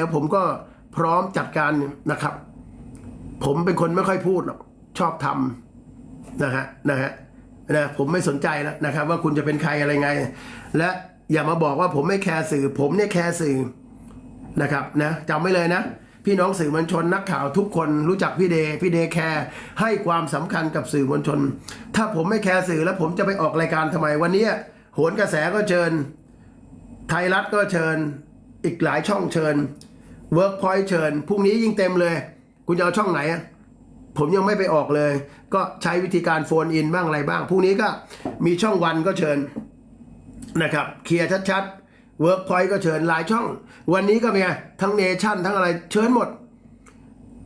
ดี๋ยวผมก็พร้อมจัดการนะครับ ผมเป็นคนไม่ค่อยพูดหรอกชอบทำนะฮะนะฮะนะผมไม่สนใจแล้วนะครับ ว่าคุณจะเป็นใครอะไรไง และอย่ามาบอกว่าผมไม่แคร์สื่อ ผมเนี่ยแคร์สื่อนะครับนะจำไว้เลยนะพี่น้องสื่อมวลชนนักข่าวทุกคนรู้จักพี่เดพี่เดแคร์ให้ความสำคัญกับสื่อมวลชน ถ้าผมไม่แคร์สื่อแล้วผมจะไปออกรายการทำไมวันนี้โหนกระแสก็เชิญ ไทยรัฐก็เชิญ อีกหลายช่องเชิญ Workpoint เชิญพรุ่งนี้ยิ่งเต็มเลย คุณจะเอาช่องไหนอะผมยังไม่ไปออกเลย ก็ใช้วิธีการโฟนอินบ้างอะไรบ้างพรุ่งนี้ก็มีช่องวันก็เชิญนะครับเคลียร์ชัดๆ Workpoint ก็เชิญหลายช่อง วันนี้ก็เป็นไงทั้งเนชั่นทั้งอะไรเชิญหมด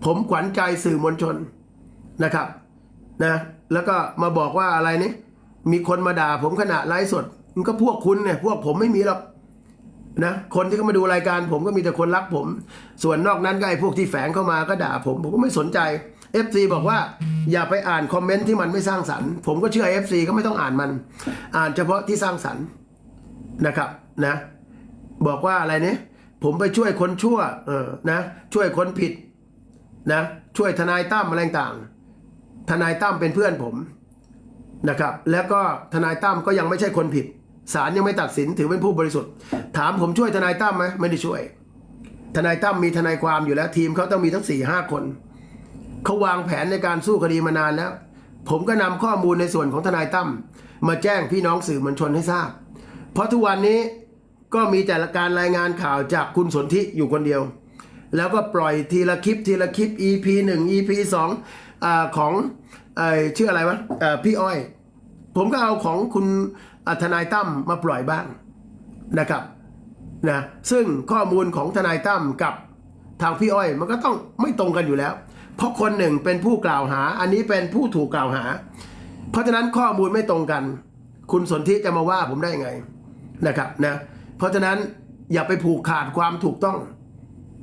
ผมขวัญใจสื่อมวลชนนะครับนะแล้วก็มาบอกว่าอะไรนี่มีคนมาด่าผมขณะไลฟ์สดมันก็พวกคุณเนี่ยพวกผมไม่มีหรอก นะคนที่เขามาดูรายการผมก็มีแต่คนรักผม ส่วนนอกนั้นก็ไอ้พวกที่แฝงเข้ามาก็ด่าผมผมก็ไม่สนใจ FC บอกว่าอย่าไปอ่านคอมเมนต์ที่มันไม่สร้างสรรค์ ผมก็เชื่อ FC ก็ไม่ต้องอ่านมัน อ่านเฉพาะที่สร้างสรรค์นะครับนะ บอกว่าอะไรเนี่ยผมไปช่วยคนชั่วเออนะช่วยคนผิดนะช่วยทนายตั้มอะไรต่างทนายตั้มเป็นเพื่อนผมนะครับ แล้วก็ทนายตั้มก็ยังไม่ใช่คนผิด ศาลยังไม่ตัดสินถือเป็นผู้บริสุทธิ์ ถามผมช่วยทนายตั้มไหมไม่ได้ช่วย ทนายตั้มมีทนายความอยู่แล้ว ทีมเขาต้องมีทั้งสี่ห้าคนเขาวางแผนในการสู้คดีมานานแล้ว ผมก็นำข้อมูลในส่วนของทนายตั้มมาแจ้งพี่น้องสื่อมวลชนให้ทราบ เพราะทุกวันนี้ก็มีแต่ละการรายงานข่าวจากคุณสนธิอยู่คนเดียว แล้วก็ปล่อยทีละคลิปทีละคลิป EP 1 EP 2อาของเอ่ชื่ออะไรวะอ่พี่อ้อย ผมก็เอาของคุณ ทนายตั้มมาปล่อยบ้างนะครับนะซึ่งข้อมูลของทนายตั้มกับทางพี่อ้อยมันก็ต้องไม่ตรงกันอยู่แล้ว เพราะคนหนึ่งเป็นผู้กล่าวหา อันนี้เป็นผู้ถูกกล่าวหา เพราะฉะนั้นข้อมูลไม่ตรงกัน คุณสนธิจะมาว่าผมได้ไงนะครับนะเพราะฉะนั้นอย่าไปผูกขาดความถูกต้อง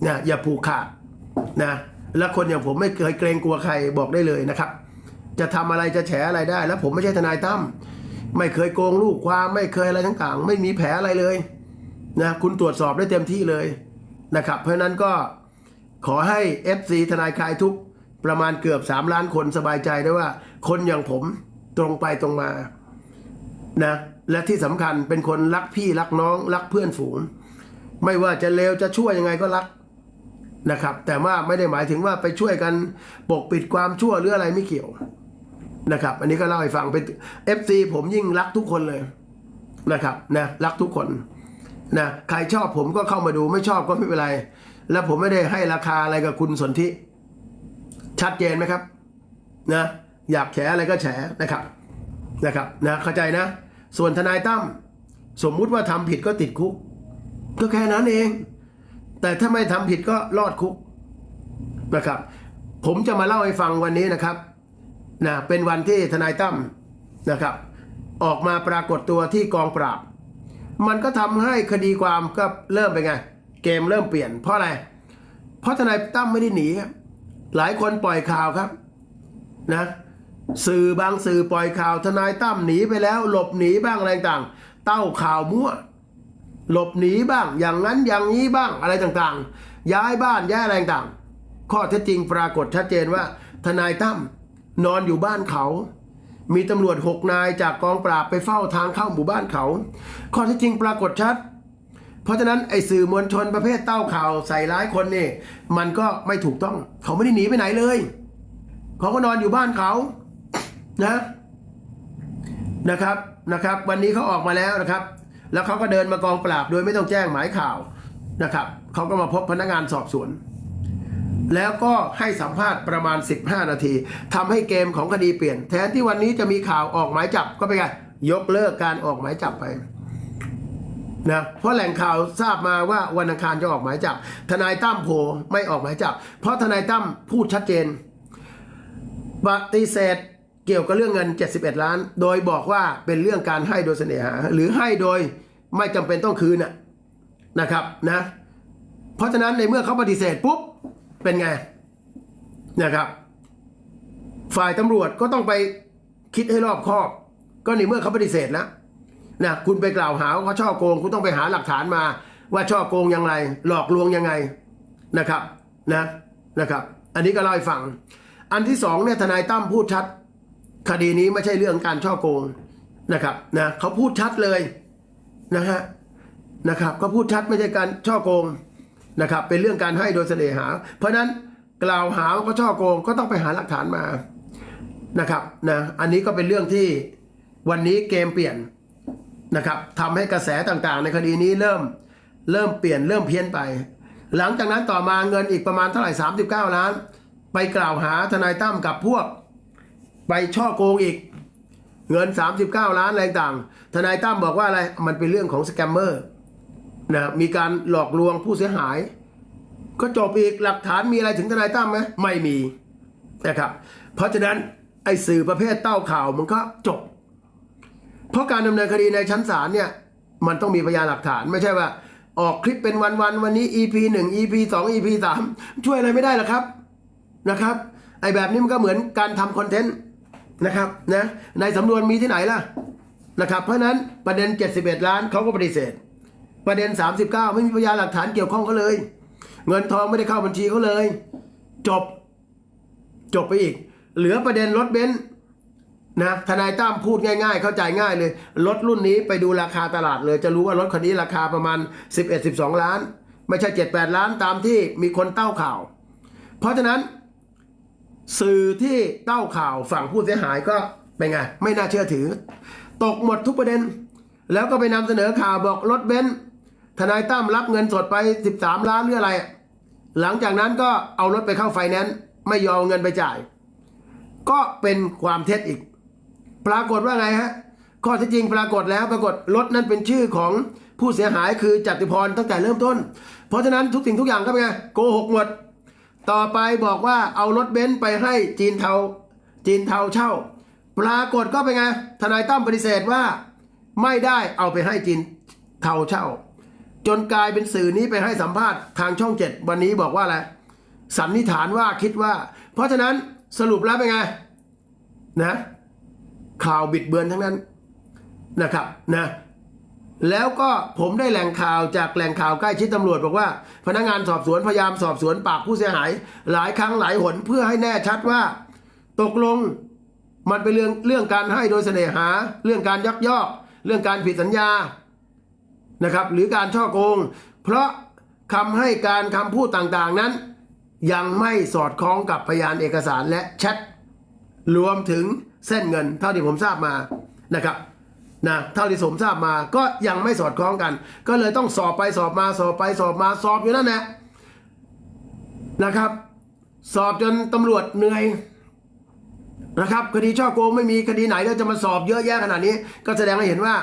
นะอย่าผูกขาดนะและคนอย่างผมไม่เคยเกรงกลัวใครบอกได้เลยนะครับ จะทำอะไรจะแฉอะไรได้ แล้วผมไม่ใช่ทนายตั้ม ไม่เคยโกงลูกความไม่เคยอะไรต่างๆไม่มีแผลอะไรเลยนะคุณตรวจสอบได้เต็มที่เลยนะครับ เพราะนั้นก็ขอให้ FC ทนายคลายทุกประมาณเกือบ 3 ล้านคนสบายใจได้ว่า คนอย่างผมตรงไปตรงมานะและที่สำคัญเป็นคนรักพี่รักน้อง รักเพื่อนฝูง ไม่ว่าจะเลวจะชั่วยังไงก็รักนะครับ แต่ว่าไม่ได้หมายถึงว่าไปช่วยกันปกปิดความชั่วหรืออะไรไม่เกี่ยว นะครับ อันนี้ก็เล่าให้ฟังเป็น FC ผมยิ่งรักทุกคนเลยนะครับนะรักทุกคนนะใครชอบผมก็เข้ามาดูไม่ชอบก็ไม่เป็นไร แล้วผมไม่ได้ให้ราคาอะไรกับคุณสนธิชัดเจนไหมครับนะอยากแฉอะไรก็แฉนะครับนะครับนะเข้าใจนะ ส่วนทนายตั้มสมมุติว่าทำผิดก็ติดคุก ก็แค่นั้นเอง แต่ถ้าไม่ทำผิดก็รอดคุกนะครับ ผมจะมาเล่าให้ฟังวันนี้นะครับ นะเป็นวันที่ทนายตั้มนะครับ ออกมาปรากฏตัวที่กองปราบ มันก็ทำให้คดีความก็เริ่มเป็นไง เกมเริ่มเปลี่ยนเพราะอะไร เพราะทนายตั้มไม่ได้หนีครับหลายคนปล่อยข่าวครับนะสื่อบางสื่อปล่อยข่าวทนายตั้มหนีไปแล้ว หลบหนีบ้างอะไรต่างๆเต้าข่าวมั่ว หลบหนีบ้าง อย่างนั้นอย่างนี้บ้างอะไรต่างๆ ย้ายบ้านย้ายอะไรต่างๆข้อเท็จจริงปรากฏชัดเจนว่าทนายตั้ม นอนอยู่บ้านเขา มีตำรวจหกนายจากกองปราบไปเฝ้าทางเข้าหมู่บ้านเขา ข้อเท็จจริงปรากฏชัด เพราะฉะนั้นไอ้สื่อมวลชนประเภทเต้าข่าวใส่ร้ายคนนี่มันก็ไม่ถูกต้อง เขาไม่ได้หนีไปไหนเลย เขาก็นอนอยู่บ้านเขานะนะครับนะครับ วันนี้เขาออกมาแล้วนะครับ แล้วเขาก็เดินมากองปราบโดยไม่ต้องแจ้งหมายข่าวนะครับเขาก็มาพบพนักงานสอบสวน แล้วก็ให้สัมภาษณ์ประมาณ 15 นาทีทำให้เกมของคดีเปลี่ยน แทนที่วันนี้จะมีข่าวออกหมายจับก็ไปนไงยกเลิกการออกหมายจับไปนะเพราะแหล่งข่าวทราบมาว่าวันอังคารจะออกหมายจับ ทนายตั้มโผไม่ออกหมายจับ เพราะทนายตั้มพูดชัดเจนปฏิเสธเกี่ยวกับเรื่องเงิน 71 ล้าน โดยบอกว่าเป็นเรื่องการให้โดยเสน่หา หรือให้โดยไม่จำเป็นต้องคืนนะครับนะ เพราะฉะนั้นในเมื่อเขาปฏิเสธปุ๊บ เป็นไงนะครับ ฝ่ายตำรวจก็ต้องไปคิดให้รอบคอบ ก็ในเมื่อเขาปฏิเสธแล้วนะคุณไปกล่าวหาว่าเขาช่อโกง คุณต้องไปหาหลักฐานมา ว่าช่อโกงยังไง หลอกลวงยังไงนะครับนะนะครับ อันนี้ก็เล่าให้ฟัง อันที่สองเนี่ยทนายตั้มพูดชัด คดีนี้ไม่ใช่เรื่องการช่อโกงนะครับนะเขาพูดชัดเลยนะฮะนะครับ ก็พูดชัดไม่ใช่การช่อโกง นะครับเป็นเรื่องการให้โดยเสน่หา เพราะนั้นกล่าวหาว่าเขาช่อโกงก็ต้องไปหาหลักฐานมานะครับนะอันนี้ก็เป็นเรื่องที่วันนี้เกมเปลี่ยนนะครับทำให้กระแสต่างๆ ในคดีนี้เริ่มเริ่มเปลี่ยนเริ่มเพี้ยนไป หลังจากนั้นต่อมาเงินอีกประมาณเท่าไหร่ 39 ล้าน ไปกล่าวหาทนายตั้มกับพวก ไปช่อโกงอีก เงิน 39 ล้านอะไรต่างทนายตั้มบอกว่าอะไรมันเป็นเรื่องของสแกมเมอร์ นะมีการหลอกลวงผู้เสียหาย ก็จบอีกหลักฐานมีอะไรถึงทนายตั้มไหมไม่มีนะครับเพราะฉะนั้นไอ้สื่อประเภทเต้าข่าวมันก็จบ เพราะการดำเนินคดีในชั้นศาลเนี่ยมันต้องมีพยานหลักฐานไม่ใช่ว่า ออกคลิปเป็นวันๆวันนี้ EP 1 EP 2 EP 3 ช่วยอะไรไม่ได้หรอกครับนะครับ ไอ้แบบนี้มันก็เหมือนการทำคอนเทนต์นะครับนะในสำนวนมีที่ไหนล่ะนะครับ เพราะฉะนั้นประเด็น 71 ล้านเขาก็ปฏิเสธ ประเด็น 39 ไม่มีพยานหลักฐานเกี่ยวข้องเขาเลย เงินทองไม่ได้เข้าบัญชีเขาเลย จบ จบไปอีก เหลือประเด็นรถเบนซ์นะทนายตั้มพูดง่าย ๆ เข้าใจง่ายเลย รถรุ่นนี้ไปดูราคาตลาดเลย จะรู้ว่ารถคันนี้ราคาประมาณ 11-12 ล้าน ไม่ใช่ 7-8 ล้านตามที่มีคนเต้าข่าว เพราะฉะนั้น สื่อที่เต้าข่าวฝั่งผู้เสียหายก็เป็นไง ไม่น่าเชื่อถือ ตกหมดทุกประเด็น แล้วก็ไปนำเสนอข่าวบอกรถเบนซ์ ทนายตั้มรับเงินสดไป 13 ล้านหรืออะไร หลังจากนั้นก็เอารถไปเข้าไฟแนนซ์ไม่ยอมเอเงินไปจ่าย ก็เป็นความเท็จอีก ปรากฏว่าไงฮะข้อท็จจริงปรากฏแล้วปรากฏรถนั้นเป็นชื่อของผู้เสียหายคือจตุพรตั้งแต่เริ่มต้น เพราะฉะนั้นทุกสิ่งทุกอย่างก็เป็นไงโกหกหมดต่อไปบอกว่าเอารถเบนซ์ไปให้จีนเทาจีนเทาเช่า ปรากฏก็เป็นไงทนายตั้มปฏิเสธว่า ไม่ได้เอาไปให้จีนเทาเช่า จนกลายเป็นสื่อนี้ไปให้สัมภาษณ์ทางช่องเจ็ดวันนี้บอกว่าอะไรสันนิษฐานว่าคิดว่า เพราะฉะนั้นสรุปแล้วเป็นไงนะข่าวบิดเบือนทั้งนั้นนะครับนะแล้วก็ผมได้แหล่งข่าวจากแหล่งข่าวใกล้ชิดตำรวจบอกว่า พนักงานสอบสวนพยายามสอบสวนปากผู้เสียหาย หลายครั้งหลายหนเพื่อให้แน่ชัดว่า ตกลงมันเป็นเรื่องเรื่องการให้โดยเสน่หา เรื่องการยักยอก เรื่องการผิดสัญญา นะครับหรือการช่อโกง เพราะคำให้การคำพูดต่างๆนั้น ยังไม่สอดคล้องกับพยานเอกสารและแชทรวมถึงเส้นเงิน เท่าที่ผมทราบมานะครับนะเท่าที่ผมทราบมาก็ยังไม่สอดคล้องกัน ก็เลยต้องสอบไปสอบมาสอบไปสอบมาสอบอยู่นั่นแหละนะครับ สอบจนตำรวจเหนื่อย นะครับคดีช่อโกงไม่มีคดีไหนแล้วจะมาสอบเยอะแยะขนาดนี้ ก็แสดงให้เห็นว่า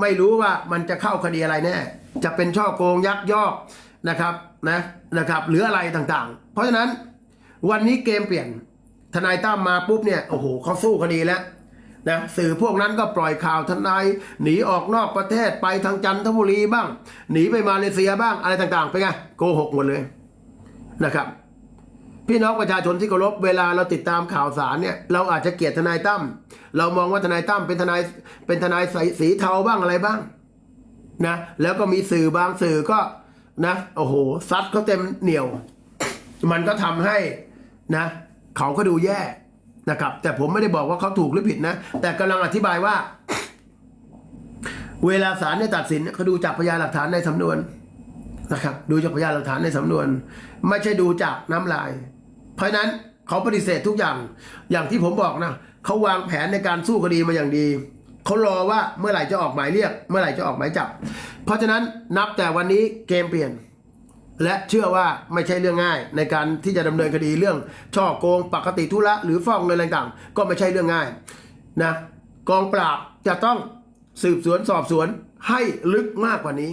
ไม่รู้ว่ามันจะเข้าคดีอะไรแน่ จะเป็นช่อโกงยักยอกนะครับนะนะครับหรืออะไรต่างๆ เพราะฉะนั้นวันนี้เกมเปลี่ยนทนายตั้มมาปุ๊บเนี่ยโอ้โหเขาสู้คดีแล้วนะสื่อพวกนั้นก็ปล่อยข่าวทนายหนีออกนอกประเทศไปทางจันทบุรีบ้าง หนีไปมาเลเซียบ้างอะไรต่างๆไปไงโกหกหมดเลยนะครับ พี่น้องประชาชนที่เคารพเวลาเราติดตามข่าวสารเนี่ยเราอาจจะเกลียดทนายตั้มเรามองว่าทนายตั้มเป็นทนายเป็นทนายสีสีเทาบ้างอะไรบ้างนะแล้วก็มีสื่อบางสื่อก็นะโอ้โหซัดเขาเต็มเหนียว มันก็ทำให้นะเขาก็ดูแย่นะครับ แต่ผมไม่ได้บอกว่าเขาถูกหรือผิดนะ แต่กำลังอธิบายว่า เวลาศาลเนี่ยตัดสินเขาดูจากพยานหลักฐานในสำนวนนะครับ ดูจากพยานหลักฐานในสำนวน ไม่ใช่ดูจากน้ำลาย เพราะฉะนั้นเขาปฏิเสธทุกอย่างอย่างที่ผมบอกนะเขาวางแผนในการสู้คดีมาอย่างดีเขารอว่าเมื่อไหร่จะออกหมายเรียก เมื่อไหร่จะออกหมายจับ เพราะฉะนั้นนับแต่วันนี้เกมเปลี่ยน และเชื่อว่าไม่ใช่เรื่องง่าย ในการที่จะดำเนินคดีเรื่อง ช่อโกงปกติธุระหรือฟ้องเงินอะไรต่างก็ไม่ใช่เรื่องง่ายนะกองปราบจะต้องสืบสวนสอบสวนให้ลึกมากกว่านี้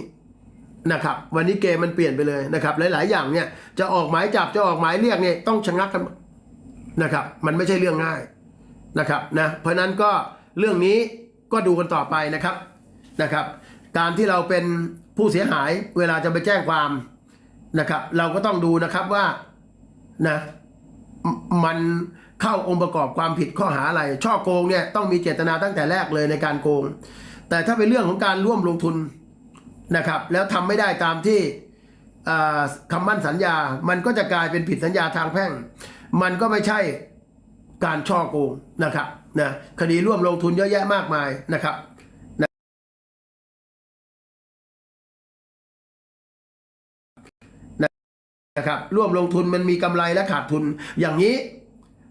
นะครับวันนี้เกมมันเปลี่ยนไปเลยนะครับหลาย ๆ อย่างเนี่ยจะออกหมายจับจะออกหมายเรียกเนี่ยต้องชะงักกันนะครับมันไม่ใช่เรื่องง่ายนะครับนะเพราะนั้นก็เรื่องนี้ก็ดูกันต่อไปนะครับนะครับ การที่เราเป็นผู้เสียหายเวลาจะไปแจ้งความนะครับ เราก็ต้องดูนะครับว่านะมมันเข้าองค์ประกอบความผิดข้อหาอะไรช่อโกงเนี่ยต้องมีเจตนาตั้งแต่แรกเลยในการโกง แต่ถ้าเป็นเรื่องของการร่วมลงทุน นะครับ แล้วทำไม่ได้ตามที่คำมั่นสัญญา มันก็จะกลายเป็นผิดสัญญาทางแพ่ง มันก็ไม่ใช่การช่อโกงนะครับนะคดีร่วมลงทุนเยอะแยะมากมายนะครับนะครับร่วมลงทุนมันมีกำไรและขาดทุน อย่างนี้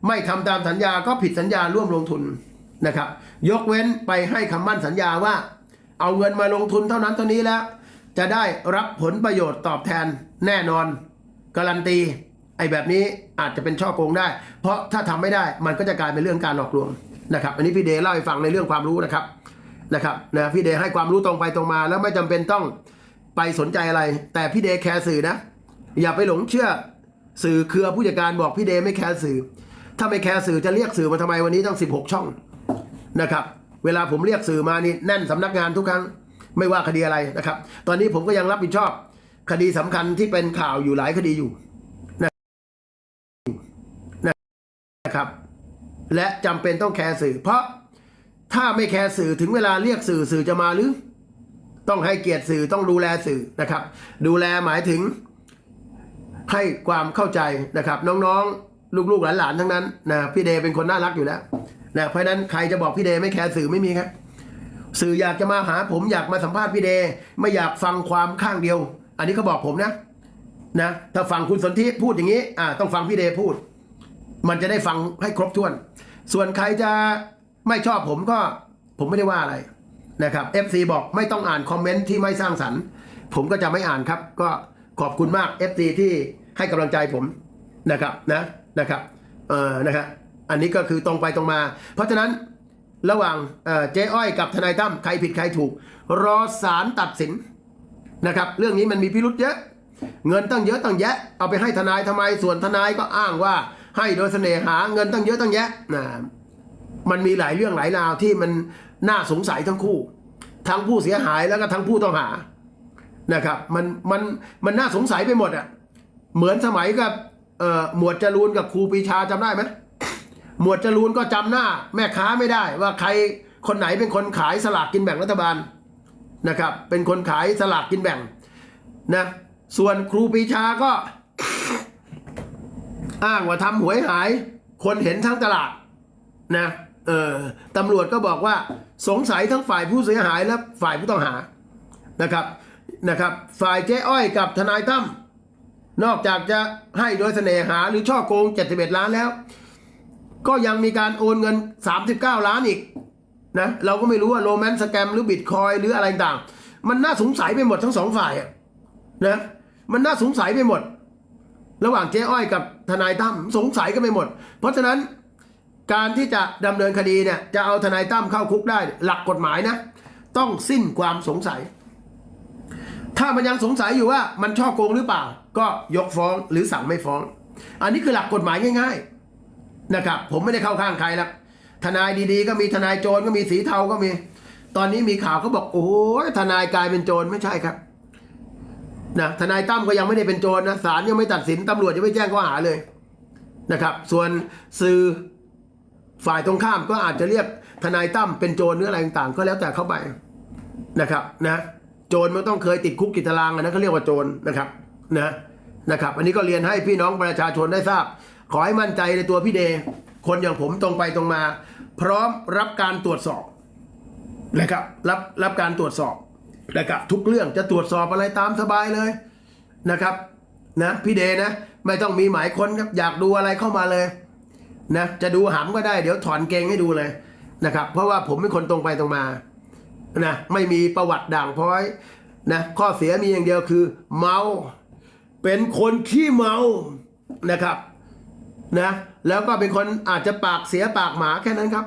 ไม่ทำตามสัญญาก็ผิดสัญญาร่วมลงทุนนะครับ ยกเว้นไปให้คำมั่นสัญญาว่า เอาเงินมาลงทุนเท่านั้นเท่านี้แล้ว จะได้รับผลประโยชน์ตอบแทนแน่นอน การันตีไอ้แบบนี้อาจจะเป็นช่อโกงได้ เพราะถ้าทำไม่ได้มันก็จะกลายเป็นเรื่องการหลอกลวงนะครับอันนี้พี่เดย์เล่าให้ฟังในเรื่องความรู้นะครับนะครับนะพี่เดย์ให้ความรู้ตรงไปตรงมา แล้วไม่จำเป็นต้องไปสนใจอะไร แต่พี่เดย์แคร์สื่อนะอย่าไปหลงเชื่อสื่อเครือผู้จัดการบอกพี่เดย์ไม่แคร์สื่อ ถ้าไม่แคร์สื่อจะเรียกสื่อมาทำไมวันนี้ตั้ง16 ช่องนะครับ เวลาผมเรียกสื่อมานี่แน่นสำนักงานทุกครั้งไม่ว่าคดีอะไรนะครับ ตอนนี้ผมก็ยังรับผิดชอบ คดีสำคัญที่เป็นข่าวอยู่หลายคดีอยู่นะนะครับ และจำเป็นต้องแคร์สื่อ เพราะถ้าไม่แคร์สื่อถึงเวลาเรียกสื่อสื่อจะมาหรือ ต้องให้เกียรติสื่อต้องดูแลสื่อนะครับ ดูแลหมายถึงให้ความเข้าใจนะครับ น้องๆ ลูกๆหลานๆทั้งนั้นนะพี่เดย์เป็นคนน่ารักอยู่แล้ว นะเพราะนั้นใครจะบอกพี่เดย์ไม่แคร์สื่อไม่มีครับสื่ออยากจะมาหาผมอยากมาสัมภาษณ์พี่เดย์ไม่อยากฟังความข้างเดียว อันนี้เขาบอกผมนะนะถ้าฟังคุณสนธิพูดอย่างนี้อ่าต้องฟังพี่เดย์พูด มันจะได้ฟังให้ครบถ้วน ส่วนใครจะไม่ชอบผมก็ผมไม่ได้ว่าอะไรนะครับ FC บอกไม่ต้องอ่านคอมเมนต์ที่ไม่สร้างสรรค์ ผมก็จะไม่อ่านครับ ก็ขอบคุณมาก FC ที่ให้กำลังใจผมนะครับนะนะครับเออนะครับ อันนี้ก็คือตรงไปตรงมา เพราะฉะนั้นระหว่างเจ๊อ้อยกับทนายตั้มใครผิดใครถูก รอศาลตัดสินนะครับ เรื่องนี้มันมีพิรุษเยอะ เงินตั้งเยอะตั้งแยะ เอาไปให้ทนายทำไมส่วนทนายก็อ้างว่าให้โดยเสน่หาเงินตั้งเยอะตั้งแยะนะมันมีหลายเรื่องหลายราวที่มันน่าสงสัยทั้งคู่ ทั้งผู้เสียหายแล้วก็ทั้งผู้ต้องหานะครับมันมันมันน่าสงสัยไปหมดอะเหมือนสมัยกับหมวดจรูนกับครูปีชาจำได้ไหม หมวดจรูนก็จำหน้าแม่ค้าไม่ได้ว่าใครคนไหนเป็นคนขายสลากกินแบ่งรัฐบาลนะครับ เป็นคนขายสลากกินแบ่งนะส่วนครูปีชาก็ อ้างว่าทำหวยหาย คนเห็นทั้งตลาดนะเออตำรวจก็บอกว่าสงสัยทั้งฝ่ายผู้เสียหายและฝ่ายผู้ต้องหานะครับนะครับ ฝ่ายเจ๊อ้อยกับทนายตั้มนอกจากจะให้โดยเสน่หาหรือช่อโกง 71 ล้านแล้ว ก็ยังมีการโอนเงิน 39 ล้านอีกนะเราก็ไม่รู้ว่าโรแมนต์สแกมหรือบิตคอยหรืออะไรต่าง มันน่าสงสัยไปหมดทั้งสองฝ่ายอะนะมันน่าสงสัยไปหมด ระหว่างเจ๊อ้อยกับทนายตั้มสงสัยก็ไปหมด เพราะฉะนั้นการที่จะดำเนินคดีเนี่ยจะเอาทนายตั้มเข้าคุกได้หลักกฎหมายนะต้องสิ้นความสงสัย ถ้ามันยังสงสัยอยู่ว่ามันช่อโกงหรือเปล่า ก็ยกฟ้องหรือสั่งไม่ฟ้อง อันนี้คือหลักกฎหมายง่าย ๆ นะครับ ผมไม่ได้เข้าข้างใครแล้วทนายดีๆ ก็มีทนายโจรก็มีสีเทาก็มี ตอนนี้มีข่าวเขาบอกโอ้ยทนายกลายเป็นโจรไม่ใช่ครับนะทนายตั้มก็ยังไม่ได้เป็นโจรนะศาลยังไม่ตัดสินตำรวจยังไม่แจ้งข้อหาเลยนะครับ ส่วนสื่อฝ่ายตรงข้ามก็อาจจะเรียกทนายตั้มเป็นโจรหรืออะไรต่างๆ ก็แล้วแต่เข้าไปนะครับนะโจรมันต้องเคยติดคุกกิจตารางนะเขาเรียกว่าโจรนะครับนะนะครับ อันนี้ก็เรียนให้พี่น้องประชาชนได้ทราบ ขอให้มั่นใจในตัวพี่เดย์คนอย่างผมตรงไปตรงมา พร้อมรับการตรวจสอบนะครับรับรับการตรวจสอบนะครับทุกเรื่องจะตรวจสอบอะไรตามสบายเลยนะครับนะพี่เดย์นะ ไม่ต้องมีหมายค้นครับอยากดูอะไรเข้ามาเลยนะจะดูหำก็ได้เดี๋ยวถอนเกงให้ดูเลยนะครับ เพราะว่าผมเป็นคนตรงไปตรงมานะไม่มีประวัติด่างพร้อยนะข้อเสียมีอย่างเดียวคือ เมา เป็นคนขี้เมานะครับ นะแล้วก็เป็นคนอาจจะปากเสียปากหมาแค่นั้นครับ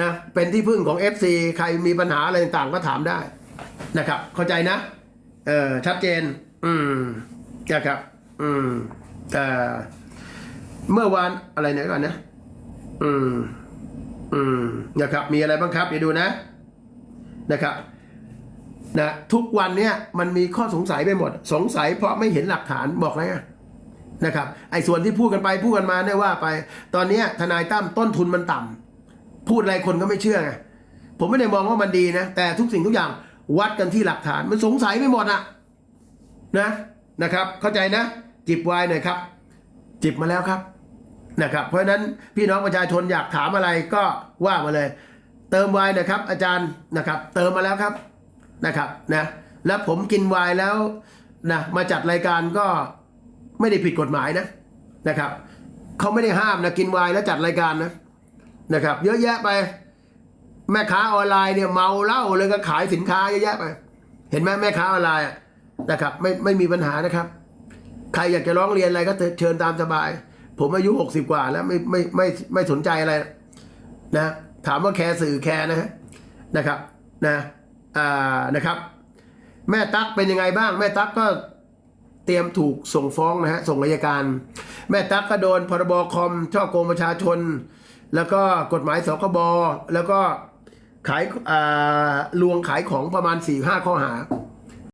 นะเป็นที่พึ่งของ FC ใครมีปัญหาอะไรต่างๆก็ถามได้นะครับ เข้าใจนะเออชัดเจน อืมนะครับ อืมเอ่อเมื่อวานอะไรเนี่ยก่อนนะอืมอืมนะครับ มีอะไรบ้างครับเดี๋ยวดูนะนะครับนะทุกวันเนี่ยมันมีข้อสงสัยไปหมด สงสัยเพราะไม่เห็นหลักฐานบอกแล้วไง นะครับไอ้ส่วนที่พูดกันไปพูดกันมาเนี่ยว่าไป ตอนนี้ทนายตั้มต้นทุนมันต่ำพูดอะไรคนก็ไม่เชื่อไงผมไม่ได้มองว่ามันดีนะ แต่ทุกสิ่งทุกอย่างวัดกันที่หลักฐานมันสงสัยไม่หมดอะนะนะครับ เข้าใจนะ จิบไวน์หน่อยครับ จิบมาแล้วครับนะครับ เพราะฉะนั้นพี่น้องประชาชนอยากถามอะไรก็ว่ามาเลย เติมไวน์หนะครับ อาจารย์นะครับ เติมมาแล้วครับนะครับนะแล้วผมกินไวน์แล้วนะมาจัดรายการก็ ไม่ได้ผิดกฎหมายนะนะครับเขาไม่ได้ห้ามนะกินไวน์แล้วจัดรายการนะนะครับ เยอะแยะไป แม่ค้าออนไลน์เนี่ยเมาเหล้าเลยก็ขายสินค้าเยอะแยะไป เห็นไหมแม่ค้าออนไลน์นะครับ ไม่ไม่มีปัญหานะครับ ใครอยากจะร้องเรียนอะไรก็เชิญตามสบาย ผมอายุหกสิบกว่าแล้วไม่ไม่ไม่ไม่สนใจอะไรนะถามว่าแคร์สื่อแคร์นะฮะนะครับนะอ่านะครับ แม่ตั๊กเป็นยังไงบ้าง แม่ตั๊กก็ เตรียมถูกส่งฟ้องนะฮะส่งอายการ แม่ตั๊กก็โดนพรบคอมช่อโกงประชาชน แล้วก็กฎหมายสคบแล้วก็ขายลวงขายของประมาณ4ี่ห้าข้อหา